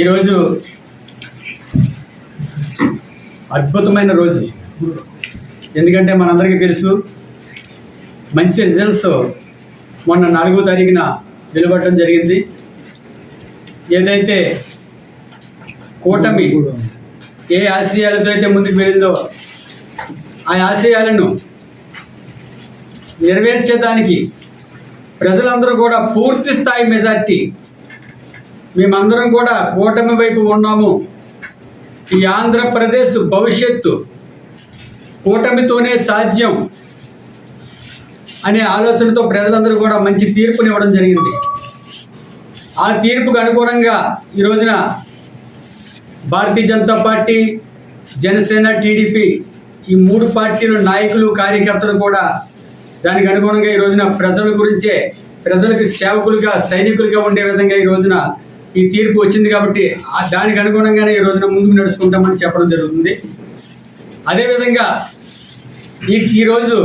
ఈరోజు అద్భుతమైన రోజు. ఎందుకంటే మనందరికీ తెలుసు మంచి రిజల్ట్స్ మొన్న నాలుగో తారీఖున వెలువడటం జరిగింది. ఏదైతే కూటమి ఏ ఆశయాలతో అయితే ముందుకు వెళ్ళిందో ఆ ఆశయాలను నెరవేర్చేదానికి ప్రజలందరూ కూడా పూర్తి స్థాయి మెజార్టీ మేమందరం కూడా కూటమి వైపు ఉన్నాము. ఈ ఆంధ్రప్రదేశ్ భవిష్యత్తు కూటమితోనే సాధ్యం అనే ఆలోచనతో ప్రజలందరూ కూడా మంచి తీర్పునివ్వడం జరిగింది. ఆ తీర్పుకు అనుగుణంగా ఈ రోజున భారతీయ జనతా పార్టీ జనసేన టీడీపీ ఈ మూడు పార్టీలు నాయకులు కార్యకర్తలు కూడా దానికి అనుగుణంగా ఈ రోజున ప్రజల గురించే ప్రజలకు సేవకులుగా సైనికులుగా ఉండే విధంగా ఈ రోజున ఈ తీర్పు వచ్చింది కాబట్టి ఆ దానికి అనుగుణంగానే ఈ రోజున ముందుకు నడుచుకుంటామని చెప్పడం జరుగుతుంది. అదేవిధంగా ఈ ఈరోజు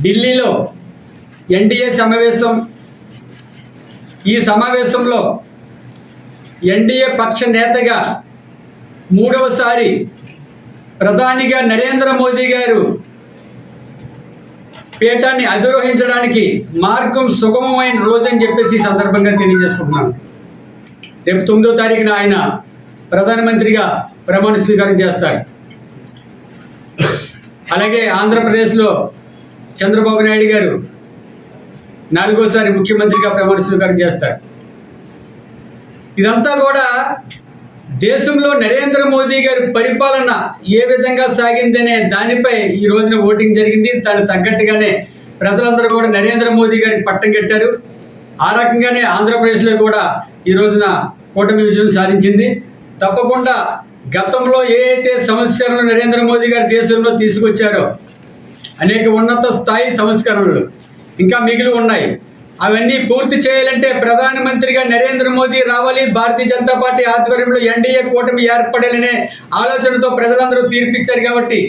ఢిల్లీలో ఎన్డీఏ సమావేశం ఈ సమావేశంలో ఎన్డీఏ పక్ష నేతగా మూడవసారి ప్రధానిగా నరేంద్ర మోదీ గారు పీఠాన్ని అధిరోహించడానికి మార్గం సుగమమైన రోజు అని చెప్పేసి ఈ సందర్భంగా తెలియజేసుకుంటున్నాను. రేపు తొమ్మిదో తారీఖున ఆయన ప్రధానమంత్రిగా ప్రమాణ స్వీకారం చేస్తారు. అలాగే ఆంధ్రప్రదేశ్లో చంద్రబాబు నాయుడు గారు నాలుగోసారి ముఖ్యమంత్రిగా ప్రమాణ స్వీకారం చేస్తారు. ఇదంతా కూడా దేశంలో నరేంద్ర మోదీ గారి పరిపాలన ఏ విధంగా సాగిందనే దానిపై ఈ రోజున ఓటింగ్ జరిగింది. దానికి తగ్గట్టుగానే ప్రజలందరూ కూడా నరేంద్ర మోదీ గారికి పట్టం కట్టారు. ఆ రకంగానే ఆంధ్రప్రదేశ్లో కూడా ఈ రోజున కూటమి విజయం సాధించింది. తప్పకుండా గతంలో ఏ అయితే సంస్కరణలు నరేంద్ర మోదీ గారు దేశంలో తీసుకొచ్చారో అనేక ఉన్నత స్థాయి సంస్కరణలు ఇంకా మిగిలి ఉన్నాయి. అవన్నీ పూర్తి చేయాలంటే ప్రధానమంత్రిగా నరేంద్ర మోదీ రావాలి. భారతీయ జనతా పార్టీ ఆధ్వర్యంలో ఎన్డీఏ కూటమి ఏర్పడాలనే ఆలోచనతో ప్రజలందరూ తీర్పిచ్చారు కాబట్టి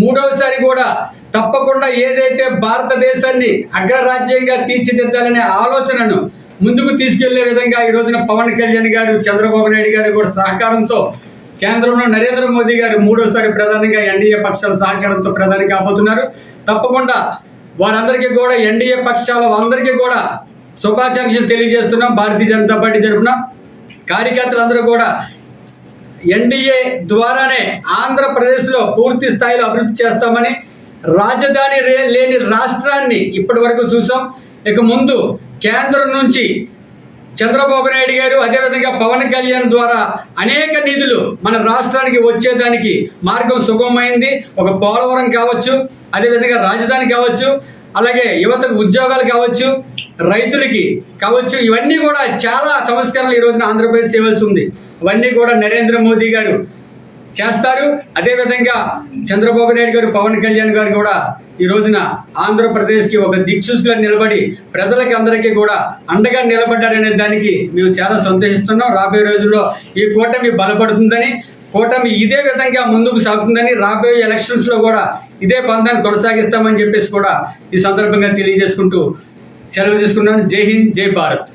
మూడవసారి కూడా తప్పకుండా ఏదైతే భారతదేశాన్ని అగ్రరాజ్యంగా తీర్చిదిద్దాలనే ఆలోచనను ముందుకు తీసుకెళ్ళే విధంగా ఈ రోజున పవన్ కళ్యాణ్ గారు చంద్రబాబు నాయుడు గారు కూడా సహకారంతో కేంద్రంలో నరేంద్ర మోదీ గారు మూడోసారి ప్రధానిగా ఎన్డీఏ పక్షాల సహకారంతో ప్రధాని కాబోతున్నారు. తప్పకుండా వారందరికీ కూడా ఎన్డీఏ పక్షాల అందరికీ కూడా శుభాకాంక్షలు తెలియజేస్తున్నాం భారతీయ జనతా పార్టీ తరఫున. కార్యకర్తలందరూ కూడా ఎన్డీఏ ద్వారానే ఆంధ్రప్రదేశ్లో పూర్తి స్థాయిలో అభివృద్ధి చేస్తామని రాజధాని లేని రాష్ట్రాన్ని ఇప్పటి వరకు చూసాం. ఇక ముందు కేంద్రం నుంచి చంద్రబాబు నాయుడు గారు అదేవిధంగా పవన్ కళ్యాణ్ ద్వారా అనేక నిధులు మన రాష్ట్రానికి వచ్చేదానికి మార్గం సుగమమైంది. ఒక పోలవరం కావచ్చు అదేవిధంగా రాజధాని కావచ్చు. అలాగే యువతకు ఉద్యోగాలు కావచ్చు రైతులకి కావచ్చు ఇవన్నీ కూడా చాలా సంస్కరణలు ఈ రోజున ఆంధ్రప్రదేశ్ చేయవలసి ఉంది. ఇవన్నీ కూడా నరేంద్ర మోదీ గారు చేస్తారు. అదేవిధంగా చంద్రబాబు నాయుడు గారు పవన్ కళ్యాణ్ గారు కూడా ఈ రోజున ఆంధ్రప్రదేశ్కి ఒక దిక్సూచిగా నిలబడి ప్రజలకి అందరికీ కూడా అండగా నిలబడ్డారనే దానికి మేము చాలా సంతోషిస్తున్నాం. రాబోయే రోజుల్లో ఈ కూటమి బలపడుతుందని కూటమి ఇదే విధంగా ముందుకు సాగుతుందని రాబోయే ఎలక్షన్స్లో కూడా ఇదే పందాన్ని కొనసాగిస్తామని చెప్పేసి కూడా ఈ సందర్భంగా తెలియజేసుకుంటూ సెలవు తీసుకున్నాను. జై హింద్ జై భారత్.